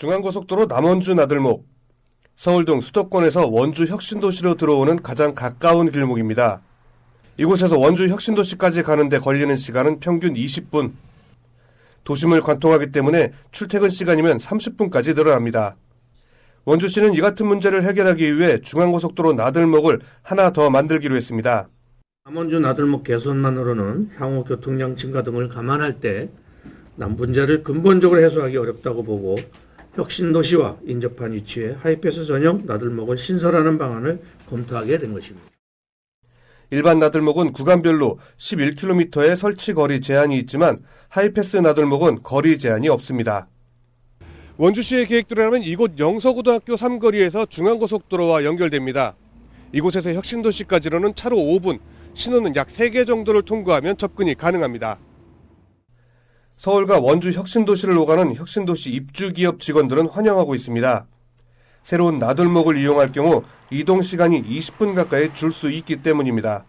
중앙고속도로 남원주 나들목. 서울 등 수도권에서 원주 혁신도시로 들어오는 가장 가까운 길목입니다. 이곳에서 원주 혁신도시까지 가는데 걸리는 시간은 평균 20분. 도심을 관통하기 때문에 출퇴근 시간이면 30분까지 늘어납니다. 원주시는 이 같은 문제를 해결하기 위해 중앙고속도로 나들목을 하나 더 만들기로 했습니다. 남원주 나들목 개선만으로는 향후 교통량 증가 등을 감안할 때 남분자를 근본적으로 해소하기 어렵다고 보고 혁신도시와 인접한 위치에 하이패스 전용 나들목을 신설하는 방안을 검토하게 된 것입니다. 일반 나들목은 구간별로 11km의 설치 거리 제한이 있지만 하이패스 나들목은 거리 제한이 없습니다. 원주시의 계획대로라면 이곳 영서고등학교 삼거리에서 중앙고속도로와 연결됩니다. 이곳에서 혁신도시까지로는 차로 5분, 신호는 약 3개 정도를 통과하면 접근이 가능합니다. 서울과 원주 혁신도시를 오가는 혁신도시 입주기업 직원들은 환영하고 있습니다. 새로운 나들목을 이용할 경우 이동 시간이 20분 가까이 줄 수 있기 때문입니다.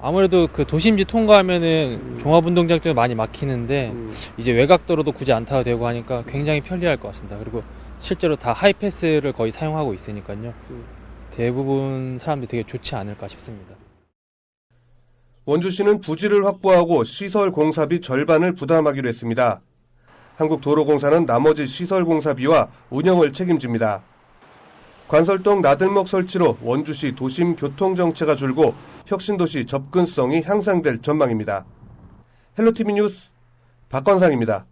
아무래도 그 도심지 통과하면은 종합운동장 쪽에 많이 막히는데 이제 외곽도로도 굳이 안 타도 되고 하니까 굉장히 편리할 것 같습니다. 그리고 실제로 다 하이패스를 거의 사용하고 있으니까요. 대부분 사람들이 되게 좋지 않을까 싶습니다. 원주시는 부지를 확보하고 시설 공사비 절반을 부담하기로 했습니다. 한국도로공사는 나머지 시설 공사비와 운영을 책임집니다. 관설동 나들목 설치로 원주시 도심 교통 정체가 줄고 혁신도시 접근성이 향상될 전망입니다. 헬로티비 뉴스 박건상입니다.